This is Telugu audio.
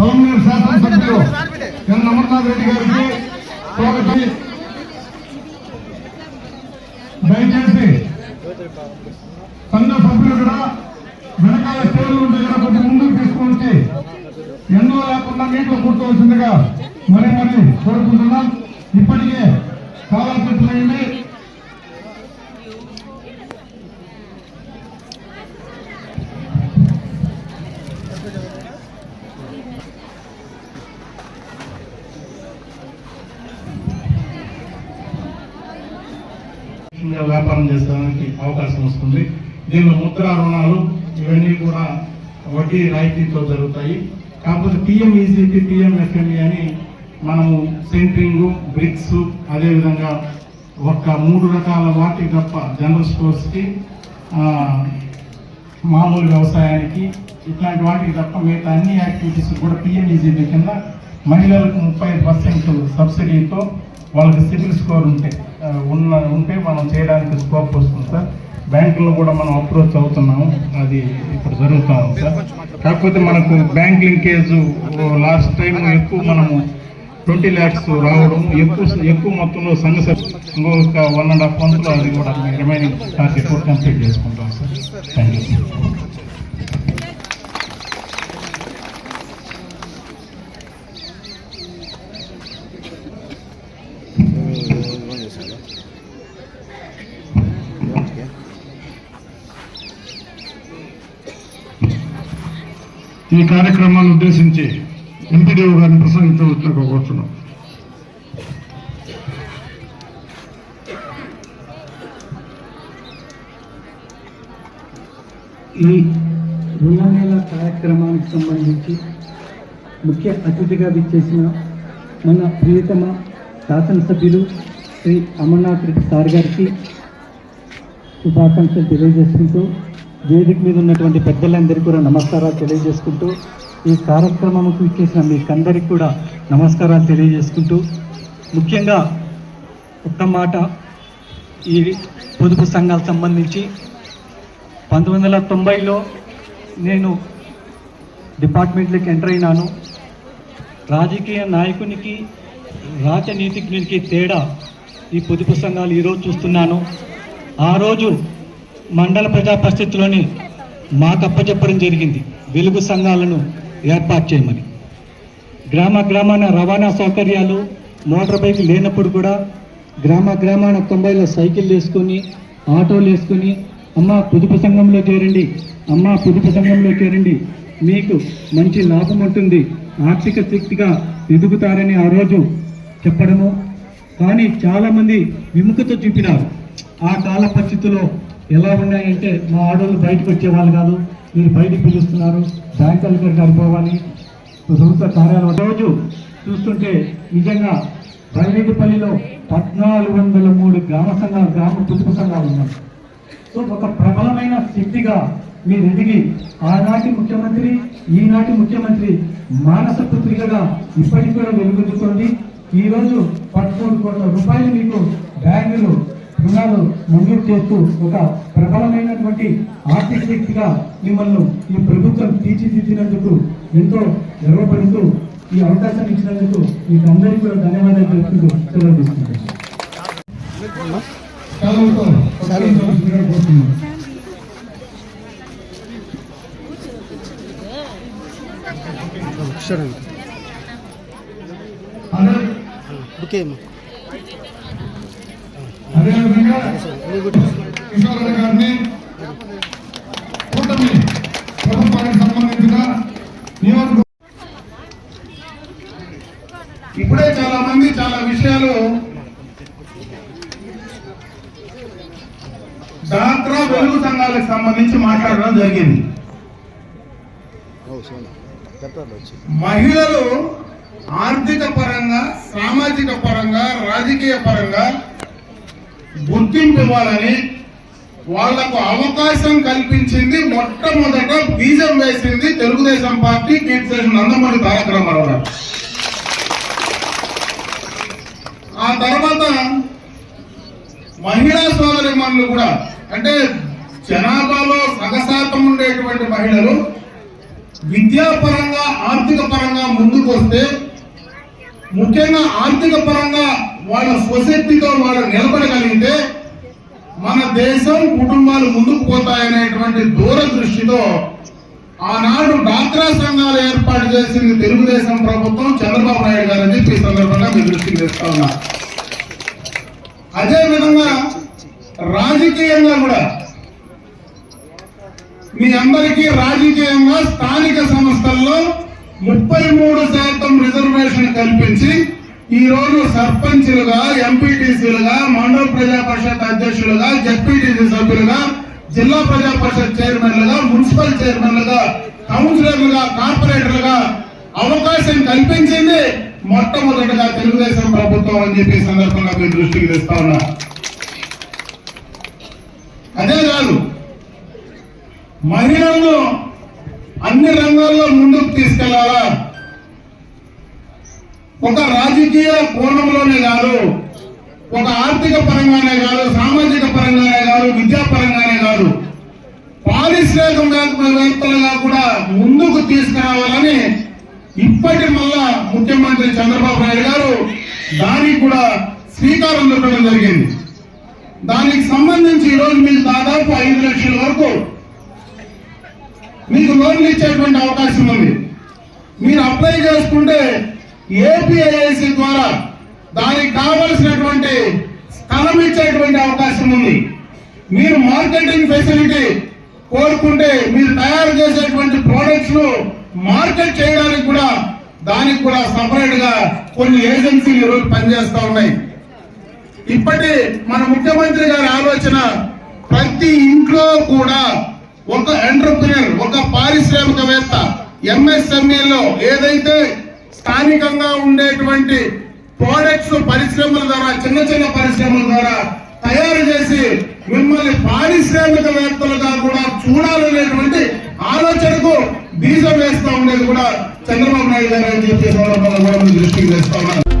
సోమనీరు శాసనసభ్యులు ఎన్ అమర్నాథ్ రెడ్డి గారికి స్వాగతం దయచేసి సంఘ సభ్యులు కూడా వెనకాల స్టేజ్లు ఉంటే కొంచెం ముందుకు తీసుకుని ఎన్నో లేకుండా నీటిలో కూర్చోవలసిందిగా మరి మరి కోరుకుంటున్నాం. ఇప్పటికే చాలా చెట్లయింది వ్యాపారం చేసుకోవడానికి అవకాశం వస్తుంది. దీనిలో ముద్రా రుణాలు ఇవన్నీ కూడా వడ్డీ రాయితీతో జరుగుతాయి. కాకపోతే పిఎం ఈజీపీ పిఎం ఎఫ్ఎంఈ అని మనము సెంట్రింగ్ బ్రిక్స్ అదేవిధంగా ఒక మూడు రకాల వాటి తప్ప జనరల్ స్టోర్స్కి మామూలు వ్యవసాయానికి ఇట్లాంటి వాటికి తప్ప మిగతా అన్ని యాక్టివిటీస్ కూడా పిఎంఈజీపీ కింద మహిళలకు ముప్పై పర్సెంట్ సబ్సిడీతో వాళ్ళకి సిబిల్ స్కోర్ ఉంటాయి ఉన్న ఉంటే మనం చేయడానికి స్కోప్ వస్తుంది సార్. బ్యాంకుల్లో కూడా మనం అప్రోచ్ అవుతున్నాము. అది ఇప్పుడు జరుగుతూ ఉంది సార్. కాకపోతే మనకు బ్యాంక్ లింకేజ్ లాస్ట్ టైం ఎక్కువ మనము ట్వంటీ ల్యాక్స్ రావడం ఎక్కువ ఎక్కువ మొత్తంలో సంఘ ఒక ఇంకొక వన్ అండ్ హాఫ్ మంత్లో అది కూడా రిమైనింగ్ టార్గెట్ కూడా కంప్లీట్ చేసుకుంటాం సార్. థ్యాంక్ యూ ఈ కార్యక్రమాన్ని ఉద్దేశించి ఎంపీడీఓ గారిని ప్రసంగించవచ్చున కోరుతున్నాం. ఈ రుణమేళ కార్యక్రమానికి సంబంధించి ముఖ్య అతిథిగా విచ్చేసిన మన ప్రియతమ శాసనసభ్యులు శ్రీ అమర్నాథ్ రెడ్డి సార్ గారికి శుభాకాంక్షలు తెలియజేసుకుంటూ వేదిక మీద ఉన్నటువంటి పెద్దలందరికీ కూడా నమస్కారాలు తెలియజేసుకుంటూ ఈ కార్యక్రమంకు ఇచ్చేసిన మీకందరికీ కూడా నమస్కారాలు తెలియజేసుకుంటూ ముఖ్యంగా ఒక్క మాట ఈ పొదుపు సంఘాలకు సంబంధించి పంతొమ్మిది వందల తొంభైలో నేను డిపార్ట్మెంట్లోకి ఎంటర్ అయినాను. రాజకీయ నాయకునికి రాజనీతిజ్ఞునికి తేడా ఈ పొదుపు సంఘాలు ఈరోజు చూస్తున్నాను. ఆ రోజు మండల ప్రజా పరిస్థితిలోని మాకు అప్పచెప్పడం జరిగింది. వెలుగు సంఘాలను ఏర్పాటు చేయమని. గ్రామ గ్రామాన రవాణా సౌకర్యాలు మోటార్ బైక్ లేనప్పుడు కూడా గ్రామ గ్రామాన తొంభైలో సైకిల్ వేసుకొని ఆటోలు వేసుకొని అమ్మ పొదుపు సంఘంలో చేరండి అమ్మ పొదుపు సంఘంలో చేరండి మీకు మంచి లాభం ఉంటుంది ఆర్థిక శక్తిగా ఎదుగుతారని ఆ రోజు చెప్పడము. కానీ చాలామంది విముఖత చూపినారు. ఆ కాల పరిస్థితుల్లో ఎలా ఉన్నాయంటే మా ఆడవాళ్ళు బయటకు వచ్చేవాళ్ళు కాదు మీరు బయటికి పిలుస్తున్నారు బ్యాంకుల దగ్గరికి పోవాలి. ప్రభుత్వ కార్యాలయం రోజు చూస్తుంటే నిజంగా బైరెడ్డిపల్లిలో పద్నాలుగు వందల మూడు గ్రామ సంఘాలు గ్రామ పొదుపు సంఘాలు ఉన్నాయి. సో ఒక ప్రబలమైన శక్తిగా మీరు ఎదిగి ఆనాటి ముఖ్యమంత్రి ఈనాటి ముఖ్యమంత్రి మానస పుత్రికగా ఇప్పటికి కూడా వెలుగొందుతోంది. ఈరోజు పదమూడు కోట్ల రూపాయలు మీకు బ్యాంకులు రుణాలు మంజూరు చేస్తూ ఒక ప్రబలమైనటువంటి ఆర్థిక శక్తిగా మిమ్మల్ని ఈ ప్రభుత్వం తీర్చిదిద్దినందుకు ఎంతో గర్వపడుతూ ఈ అవకాశం ఇచ్చినందుకు మీకు అందరికీ కూడా ధన్యవాదాలు తెలుపుతూ సెలవు తీసుకుంటాను అదేవిధంగా కిషోర్ గారిని కూటమి ప్రభుత్వానికి సంబంధించిన నియోజక ఇప్పుడే చాలా మంది చాలా విషయాలు డాక్టర్ వెలుగు సంఘాలకు సంబంధించి మాట్లాడడం జరిగింది. మహిళలు ఆర్థిక పరంగా సామాజిక పరంగా రాజకీయ పరంగా గుర్తింపు ఇవ్వాలని వాళ్ళకు అవకాశం కల్పించింది మొట్టమొదట బీజం వేసింది తెలుగుదేశం పార్టీ కీర్తిశేషు నందమూరి తారక రామారావు గారు. ఆ తర్వాత మహిళా సోదరి కూడా అంటే జనాభాలో సగశాతం ఉండేటువంటి మహిళలు విద్యాపరంగా ఆర్థిక పరంగా వస్తే ముఖ్యంగా ఆర్థిక పరంగా వాళ్ళ స్వశక్తితో వాళ్ళు నిలబడగలిగితే మన దేశం కుటుంబాలు ముందుకు పోతాయనేటువంటి దూరదృష్టితో ఆనాడు డాక్రా సంఘాలు ఏర్పాటు చేసింది తెలుగుదేశం ప్రభుత్వం చంద్రబాబు నాయుడు గారు అని చెప్పి ఈ సందర్భంగా మీ దృష్టికి తెస్తా ఉన్నా. అదేవిధంగా రాజకీయంగా కూడా మీ అందరికీ రాజకీయంగా స్థానిక సంస్థల్లో ముప్పై మూడు శాతం రిజర్వేషన్ కల్పించి ఈ రోజు సర్పంచులుగా ఎంపీటీసీలుగా మండల ప్రజా పరిషత్ అధ్యక్షులుగా జడ్పీటీసీ సభ్యులుగా జిల్లా ప్రజా పరిషత్ చైర్మన్లుగా మున్సిపల్ చైర్మన్లుగా కౌన్సిలర్లుగా కార్పొరేటర్లుగా అవకాశం కల్పించింది మొట్టమొదటిగా తెలుగుదేశం ప్రభుత్వం అని చెప్పి సందర్భంగా మీ దృష్టికి తెస్తా ఉన్నా. అదే కాదు మహిళలను అన్ని రంగాల్లో ముందుకు తీసుకెళ్ళాలా? ఒక రాజకీయ కోణంలోనే కాదు ఒక ఆర్థిక పరంగానే కాదు సామాజిక పరంగానే కాదు విద్యా పరంగానే కాదు. పారిశ్రామికవేత్తలుగా కూడా ముందుకు తీసుకురావాలని ఇప్పటి మళ్ళా ముఖ్యమంత్రి చంద్రబాబు నాయుడు గారు దానికి కూడా శ్రీకారం చుట్టడం జరిగింది. దానికి సంబంధించి ఈరోజు మీకు దాదాపు ఐదు లక్షల వరకు మీకు లోన్లు ఇచ్చేటువంటి అవకాశం ఉంది. మీరు అప్లై చేసుకుంటే ఏపీఐఐసి ద్వారా దానికి కావలసినటువంటి స్థలం ఇచ్చేటువంటి అవకాశం ఉంది. మీరు మార్కెటింగ్ ఫెసిలిటీ కోరుకుంటే మీరు తయారు చేసేటువంటి ప్రోడక్ట్స్ను మార్కెట్ చేయడానికి కూడా దానికి కూడా సపరేట్గా కొన్ని ఏజెన్సీలు ఈరోజు పనిచేస్తా ఉన్నాయి. ఇప్పటి మన ముఖ్యమంత్రి గారి ఆలోచన ప్రతి ఇంట్లో కూడా ఒక ఎంటర్ప్రినర్ ఒక పారిశ్రామికవేత్త ఎంఎస్ఎంఈలో ఏదైతే స్థానికంగా ఉండేటువంటి ప్రోడక్ట్స్ పరిశ్రమల ద్వారా చిన్న చిన్న పరిశ్రమల ద్వారా తయారు చేసి మిమ్మల్ని పారిశ్రామికవేత్తలుగా కూడా చూడాలనేటువంటి ఆలోచనకు బీజం వేస్తా ఉండేది కూడా చంద్రబాబు నాయుడు గారు అని చెప్పి సందర్భంగా కూడా దృష్టికి తెస్తా. ఉన్నారు